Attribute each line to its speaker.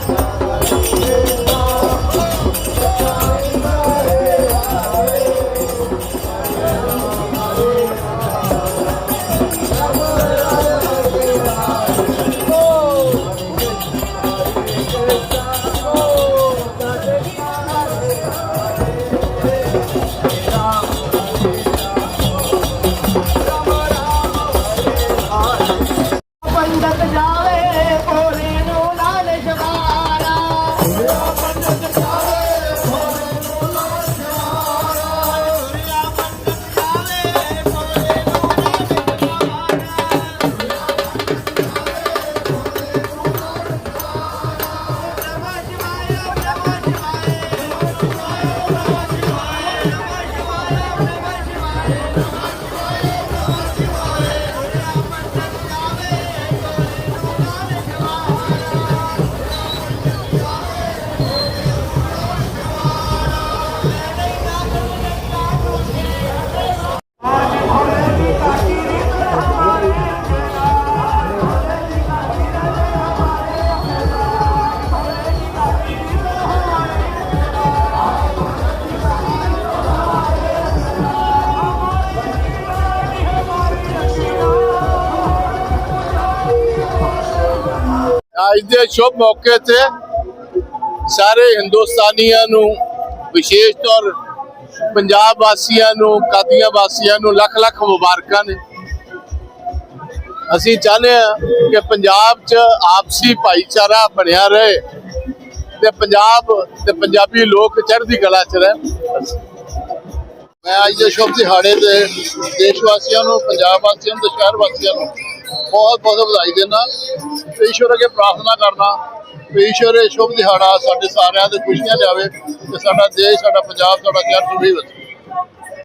Speaker 1: Thank. Whoa. ਅੱਜ ਦੇ ਸ਼ੁਭ ਮੌਕੇ ਤੇ ਸਾਰੇ ਹਿੰਦੁਸਤਾਨੀਆਂ ਨੂੰ, ਵਿਸ਼ੇਸ਼ ਤੌਰ ਪੰਜਾਬ ਵਾਸੀਆਂ ਨੂੰ, ਕਾਦੀਆਂ ਵਾਸੀਆਂ ਨੂੰ ਲੱਖ ਲੱਖ ਮੁਬਾਰਕਾਂ ਨੇ। ਅਸੀਂ ਚਾਹੁੰਦੇ ਹਾਂ ਕਿ ਪੰਜਾਬ 'ਚ ਆਪਸੀ ਭਾਈਚਾਰਾ ਬਣਿਆ ਰਹੇ ਤੇ ਪੰਜਾਬ ਤੇ ਪੰਜਾਬੀ ਲੋਕ ਚੜ੍ਹਦੀ ਕਲਾ 'ਚ ਰਹਿਣ। ਮੈਂ ਅੱਜ ਦੇ ਸ਼ੁਭ ਦਿਹਾੜੇ ਤੇ ਦੇਸ਼ ਵਾਸੀਆਂ ਨੂੰ, ਪੰਜਾਬ ਵਾਸੀਆਂ ਨੂੰ ਤੇ ਸ਼ਹਿਰ ਵਾਸੀਆਂ ਨੂੰ ਬਹੁਤ ਬਹੁਤ ਵਧਾਈ ਦੇਣਾ। ਤੇ ਈਸ਼ਵਰ ਅੱਗੇ ਪ੍ਰਾਰਥਨਾ ਕਰਨਾ ਕਿ ਈਸ਼ਵਰ, ਇਹ ਸ਼ੁਭ ਦਿਹਾੜਾ ਸਾਡੇ ਸਾਰਿਆਂ ਦੇ ਖੁਸ਼ੀਆਂ ਲਿਆਵੇ ਤੇ ਸਾਡਾ ਦੇਸ਼, ਸਾਡਾ ਪੰਜਾਬ, ਸਾਡਾ ਸ਼ਹਿਰ ਸੁਭੀ ਵਸੇ